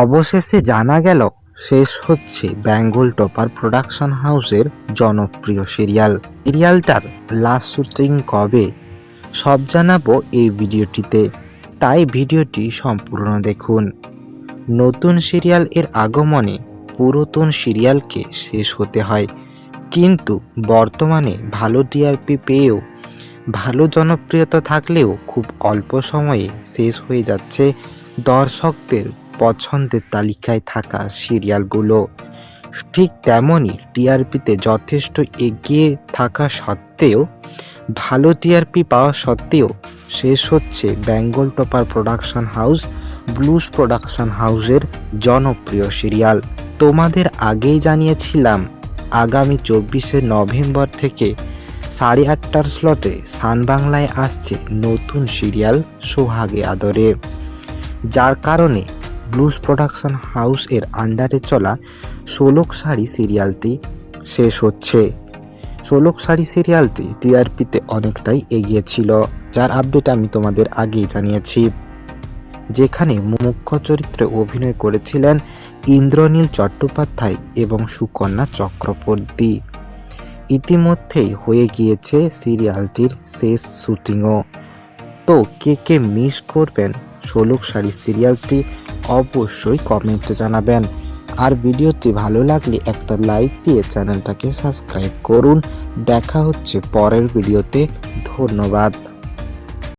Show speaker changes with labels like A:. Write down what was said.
A: অবশেষে জানা গেল, শেষ হচ্ছে বেঙ্গল টপার প্রোডাকশন হাউসের জনপ্রিয় সিরিয়াল। সিরিয়ালটার লাস্ট শুটিং কবে? সব জানাব এই ভিডিওটিতে। তাই ভিডিওটি সম্পূর্ণ দেখুন। নতুন সিরিয়াল এর আগমনে পুরাতন সিরিয়ালকে শেষ হতে হয়। কিন্তু বর্তমানে ভালো টিআরপি পেয়েও ভালো জনপ্রিয়তা থাকলেও খুব অল্প সময়ে শেষ হয়ে যাচ্ছে দর্শকদের পছন্দের তালিকায় থাকা সিরিয়ালগুলো, ঠিক তেমনই টিআরপিতে যথেষ্ট এগিয়ে থাকা সত্ত্বেও, ভালো টিআরপি পাওয়া সত্ত্বেও শেষ হচ্ছে Bengal topper production house, Blues production হাউসের জনপ্রিয় সিরিয়াল। তোমাদের আগেই জানিয়েছিলাম, আগামী চব্বিশে নভেম্বর থেকে সাড়ে আটটার স্লটে সান বাংলায় আসছে নতুন সিরিয়াল সোহাগে আদরে। যার কারণে ব্লুজ প্রোডাকশন হাউস এর আন্ডারে চলা ষোলক শাড়ি সিরিয়ালটি শেষ হচ্ছে। ষোলক শাড়ি সিরিয়ালটি টিআরপিতে অনেকটাই এগিয়েছিল যার আপডেট আমি তোমাদের আগেই জানিয়েছি। যেখানে মুখ্য চরিত্রে অভিনয় করেছিলেন ইন্দ্রনীল চট্টোপাধ্যায় এবং সুকন্যা চক্রবর্তী। ইতিমধ্যেই হয়ে গিয়েছে সিরিয়ালটির শেষ শুটিংও। তো কে কে মিস করবেন ষোলক শাড়ি সিরিয়ালটি অবশ্যই কমেন্টে জানাবেন। আর ভিডিওটি ভালো লাগলে একটা লাইক দিয়ে চ্যানেলটাকে সাবস্ক্রাইব করুন। দেখা হচ্ছে পরের ভিডিওতে ধন্যবাদ।